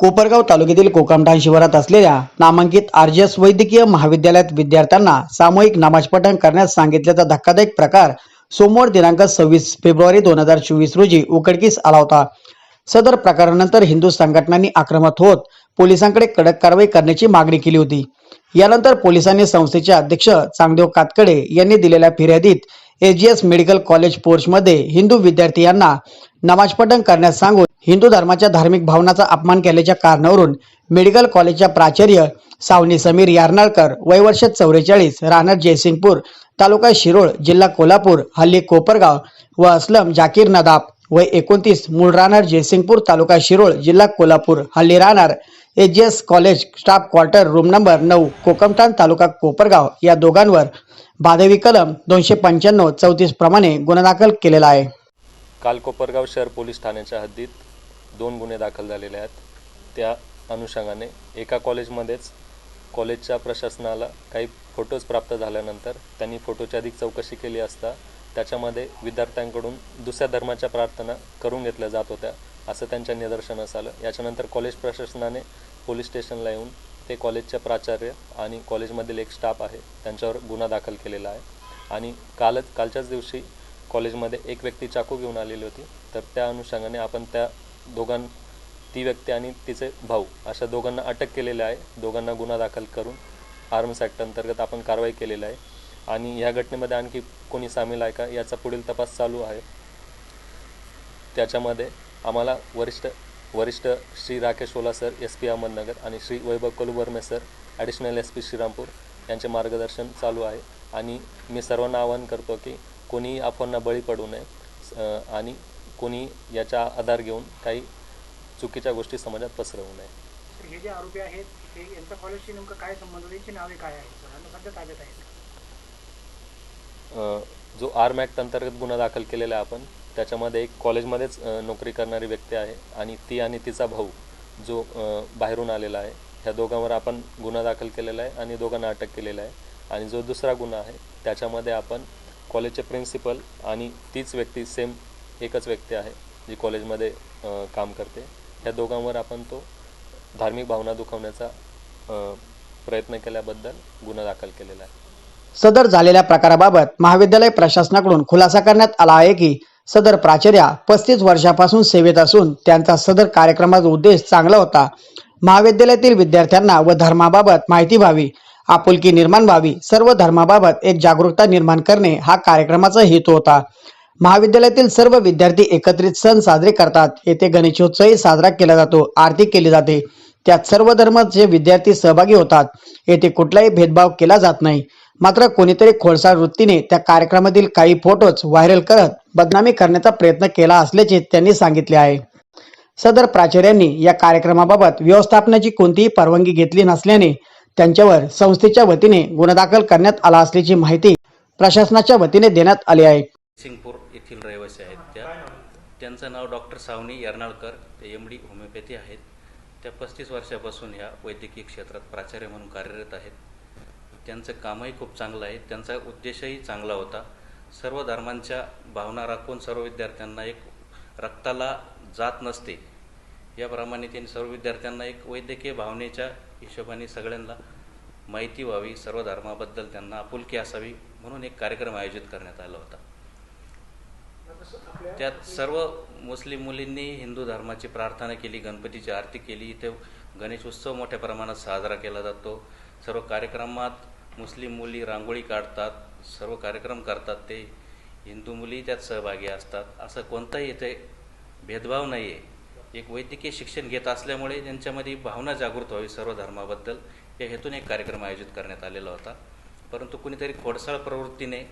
कोपरगाव तालुक्यातील कोकामठाण शिवारात असलेल्या नामांकित आरजीएस वैद्यकीय महाविद्यालयात विद्यार्थ्यांना सामूहिक नमाज पठण करण्यास सांगितल्याचा धक्कादायक प्रकार सोमवार दिनांक सव्वीस फेब्रुवारी दोन हजार चोवीस रोजी उघडकीस आला होता. सदर प्रकारानंतर हिंदू संघटनांनी आक्रमक होत पोलिसांकडे कडक कारवाई करण्याची मागणी केली होती. यानंतर पोलिसांनी संस्थेचे अध्यक्ष चांगदेव कातकडे यांनी दिलेल्या फिर्यादीत एजीएस मेडिकल कॉलेज पोर्चमध्ये हिंदू विद्यार्थी यांना नमाज पठण करण्यास सांगून हिंदू धर्माच्या धार्मिक भावनाचा अपमान केल्याच्या कारणावरून मेडिकल कॉलेजच्या प्राचार्य सावनी समीर यारनाळकर वयवर्ष चौवेचाळीस राहणार जयसिंगपूर तालुका शिरोळ जिल्हा कोल्हापूर हल्ली कोपरगाव व असलम जाकीर नदाब वय एकोणतीस मूळ राहणार जयसिंगपूर तालुका शिरोळ जिल्हा कोल्हापूर हल्ली राहणार S college staff quarter room number नऊ कोकमठाण तालुका कोपरगाव या दोघांवर बाधवी कलम दोनशे पंच्याण्णव चौतीस प्रमाणे गुन्हा दाखल केलेला आहे. काल कोपरगाव शहर पोलीस ठाण्याच्या हद्दीत दोन गुन्हे दाखल झालेले आहेत. त्या अनुषंगाने एका कॉलेजमध्येच कॉलेजच्या प्रशासनाला काही फोटोज प्राप्त झाल्यानंतर त्यांनी फोटोची अधिक चौकशी केली असता त्याच्यामध्ये विद्यार्थ्यांकडून दुसऱ्या धर्माच्या प्रार्थना करून घेतल्या जात होत्या असं त्यांच्या निदर्शनास आलं. याच्यानंतर कॉलेज प्रशासनाने पोलीस स्टेशनला येऊन ते कॉलेजचे प्राचार्य आणि कॉलेजमधील एक स्टाफ आहे त्यांच्यावर गुन्हा दाखल केलेला आहे. आणि कालच कालच्याच दिवशी कॉलेजमध्ये एक व्यक्ती चाकू घेऊन आलेली होती. तर त्या अनुषंगाने आपण त्या दोघां ती व्यक्ती आणि तिचे भाऊ अशा दोघांना अटक केलेली आहे. दोघांना गुन्हा दाखल करून आर्म्स ॲक्ट अंतर्गत आपण कारवाई केलेली आहे. आणि या घटनेमध्ये आणखी कोणी सामील आहे का याचा पुढील तपास चालू आहे. त्याच्यामध्ये आम्हाला वरिष्ठ वरिष्ठ Shri Rakesh Ola sir S P Ahmednagar आणि Shri Vaibhav Kalubarme sir additional S P Shrirampur यांचे मार्गदर्शन चालू आहे. आणि मी सर्वांना आवाहन करतो की कोणीही अफवांना बळी पडू नये. आणि कोणी याचा आधार घेऊन काही चुकीच्या गोष्टी समाजात पसरवू नये. हे जे आरोपी आहेत हे यांचा कॉलेजशी नेमकं काय संबंध? त्यांची नावे काय आहेत सध्या ताब्यात आहेत जो आर्म ॲक्ट अंतर्गत गुन्हा दाखल केलेला आहे आपण त्याच्यामध्ये एक कॉलेजमध्येच नोकरी करणारी व्यक्ती आहे आणि ती आणि तिचा भाऊ जो बाहेरून आलेला आहे ह्या दोघांवर आपण गुन्हा दाखल केलेला आहे आणि दोघांना अटक केलेला आहे. आणि जो दुसरा गुन्हा आहे त्याच्यामध्ये आपण कॉलेजचे प्रिन्सिपल आणि तीच व्यक्ती सेम एकच व्यक्ती आहे जी कॉलेजमध्ये काम करते. ह्या दोघांवर आपण तो धार्मिक भावना दुखवण्याचा प्रयत्न केल्याबद्दल गुन्हा दाखल केलेला आहे. सदर झालेल्या प्रकाराबाबत महाविद्यालय प्रशासनाकडून खुलासा करण्यात आला आहे की सदर प्राचार्या पस्तीस वर्षापासून सेवेत असून त्यांचा सदर कार्यक्रमाचा उद्देश चांगला होता. महाविद्यालयातील विद्यार्थ्यांना व धर्माबाबत माहिती व्हावी आपुलकी निर्माण व्हावी सर्व धर्माबाबत एक जागरूकता निर्माण करणे हा कार्यक्रमाचा हेतू होता. महाविद्यालयातील सर्व विद्यार्थी एकत्रित सण साजरे करतात. येथे गणेशोत्सवही साजरा केला जातो आरती केली जाते. त्यात सर्व धर्माचे विद्यार्थी सहभागी होतात. येथे कुठलाही भेदभाव केला जात नाही. मात्र कोणीतरी खोडसाळ वृत्तीने त्या कार्यक्रमातील काही फोटोज व्हायरल करत बदनामी करण्याचा प्रयत्न केला असल्याचे त्यांनी सांगितले आहे. सदर प्राचार्यांनी या कार्यक्रमाबाबत व्यवस्थापनाची कोणतीही परवानगी घेतली नसल्याने त्यांच्यावर संस्थेच्या वतीने गुन्हा दाखल करण्यात आला असल्याची माहिती प्रशासनाच्या वतीने देण्यात आली आहे. सिंगपूर येथील रहिवासी आहेत त्या. त्यांचं नाव डॉक्टर सावनी यर्नाळकर. ते एम डी होमिओपॅथी आहेत. त्या पस्तीस वर्षापासून ह्या वैद्यकीय क्षेत्रात प्राचार्य म्हणून कार्यरत आहेत. त्यांचं कामही खूप चांगलं आहे. त्यांचा उद्देशही चांगला होता. सर्व धर्मांच्या भावना राखून सर्व विद्यार्थ्यांना एक रक्ताला जात नसते. याप्रमाणे त्यांनी सर्व विद्यार्थ्यांना एक वैद्यकीय भावनेच्या हिशोबाने सगळ्यांना माहिती व्हावी. सर्व धर्माबद्दल त्यांना आपुलकी असावी म्हणून एक कार्यक्रम आयोजित करण्यात आला होता. त्यात सर्व मुस्लिम मुलींनी हिंदू धर्माची प्रार्थना केली गणपतीची आरती केली. इथे गणेश उत्सव मोठ्या प्रमाणात साजरा केला जातो. सर्व कार्यक्रमात मुस्लिम मुली रांगोळी काढतात सर्व कार्यक्रम करतात ते. हिंदू मुली त्यात सहभागी असतात. असं कोणताही इथे भेदभाव नाही आहे एक वैद्यकीय शिक्षण घेत असल्यामुळे त्यांच्यामध्ये भावना जागृत व्हावी सर्व धर्माबद्दल या हेतून एक कार्यक्रम आयोजित करण्यात आलेला होता. परंतु कुणीतरी खोडसाळ प्रवृत्तीने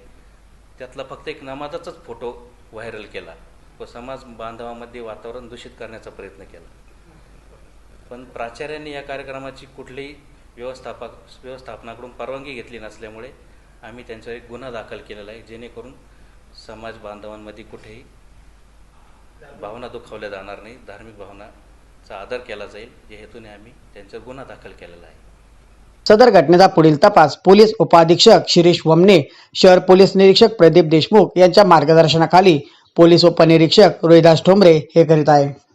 त्यातला फक्त एक नमाजाचाच फोटो व्हायरल केला. व समाज बांधवामध्ये वातावरण दूषित करण्याचा प्रयत्न केला. पण प्राचार्यांनी या कार्यक्रमाची कुठलीही व्यवस्थापक व्यवस्थापनाकडून परवानगी घेतली नसल्यामुळे आम्ही त्यांच्यावर एक गुन्हा दाखल केलेला आहे जेणेकरून समाज बांधवांमध्ये कुठेही भावना दुखावल्या जाणार नाही. धार्मिक भावनाचा आदर केला जाईल. या हेतूने आम्ही त्यांच्यावर गुन्हा दाखल केलेला आहे. सदर घटनेचा पुढील तपास पोलीस उपाधीक्षक शिरीष वमने शहर पोलीस निरीक्षक प्रदीप देशमुख यांच्या मार्गदर्शनाखाली पोलीस उपनिरीक्षक रोहिदास ठोंबरे हे करीत आहे.